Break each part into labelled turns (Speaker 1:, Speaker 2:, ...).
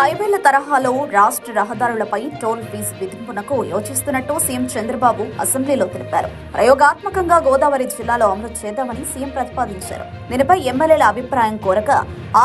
Speaker 1: హైవేల తరహాలో రాష్ట్ర రహదారులపై టోల్ ఫీజు విధింపునకు యోచిస్తున్నట్టు సీఎం చంద్రబాబు అసెంబ్లీలో తెలిపారు. ప్రయోగాత్మకంగా గోదావరి జిల్లాలో అమలు చేద్దామని సీఎం ప్రతిపాదించారు. దీనిపై ఎమ్మెల్యేల అభిప్రాయం కోరక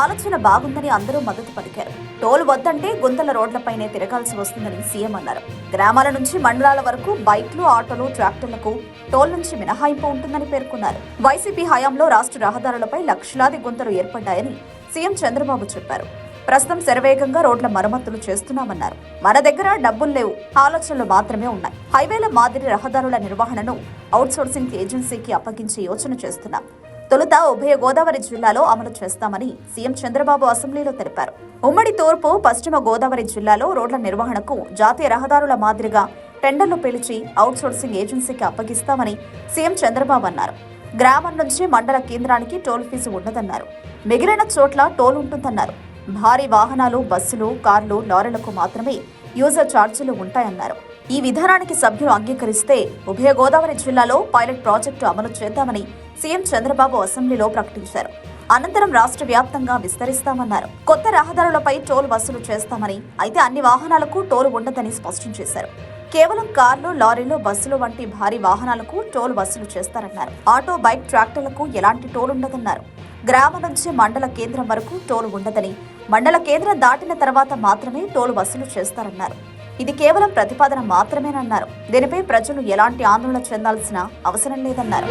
Speaker 1: ఆలోచన బాగుందని అందరూ మద్దతు పలికారు. టోల్ వద్దంటే గుంతల రోడ్లపైనే తిరగాల్సి వస్తుందని సీఎం అన్నారు. గ్రామాల నుంచి మండలాల వరకు బైక్లు ఆటోలు ట్రాక్టర్లకు టోల్ నుంచి మినహాయింపు ఉంటుందని పేర్కొన్నారు. వైసీపీ హయాంలో రాష్ట్ర రహదారులపై లక్షలాది గుంతలు ఏర్పడ్డాయని సీఎం చంద్రబాబు చెప్పారు. ప్రస్తుతం శరవేగంగా రోడ్ల మరమ్మతులు చేస్తున్నామన్నారు. మన దగ్గర డబ్బులు లేవు. ఆలోచనలు మాత్రమే ఉన్నాయి. హైవేల మాదిరి రహదారుల నిర్వహణను అవుట్సోర్సింగ్ ఏజెన్సీకి అప్పగించే యోచన చేస్తున్నాం. తొలుత ఉభయ గోదావరి జిల్లాలో అమలు చేస్తామని సీఎం చంద్రబాబు అసెంబ్లీలో తెలిపారు. ఉమ్మడి తూర్పు పశ్చిమ గోదావరి జిల్లాలో రోడ్ల నిర్వహణకు జాతీయ రహదారుల మాదిరిగా టెండర్లు పిలిచి అవుట్సోర్సింగ్ ఏజెన్సీకి అప్పగిస్తామని సీఎం చంద్రబాబు అన్నారు. గ్రామం నుంచి మండల కేంద్రానికి టోల్ ఫీజు ఉండదన్నారు మిగిలిన చోట్ల టోల్ ఉంటుందన్నారు. భారీ వాహనాలు బస్సులు కార్లు లారీలకు మాత్రమే యూజర్ ఛార్జీలు ఉంటాయన్నారు. ఈ విధానానికి సభ్యులు అంగీకరిస్తే ఉభయ గోదావరి జిల్లాలో పైలట్ ప్రాజెక్టు అమలు చేద్దామని సీఎం చంద్రబాబు అసెంబ్లీలో ప్రకటించారు. అనంతరం రాష్ట్ర వ్యాప్తంగా విస్తరిస్తామన్నారు. కొత్త రహదారులపై టోల్ వసూలు చేస్తామని అయితే అన్ని వాహనాలకు టోల్ ఉండదని స్పష్టం చేశారు. కేవలం కార్లు లారీలు బస్సులు వంటి భారీ వాహనాలకు టోల్ వసూలు చేస్తారన్నారు. ఆటో బైక్ ట్రాక్టర్లకు ఎలాంటి టోల్ ఉండదన్నారు. గ్రామం నుంచి మండల కేంద్రం వరకు టోల్ ఉండదని మండల కేంద్రం దాటిన తర్వాత మాత్రమే టోల్ వసూలు చేస్తారన్నారు. ఇది కేవలం ప్రతిపాదన మాత్రమేనన్నారు. దీనిపై ప్రజలు ఎలాంటి ఆందోళన చెందాల్సిన అవసరం లేదన్నారు.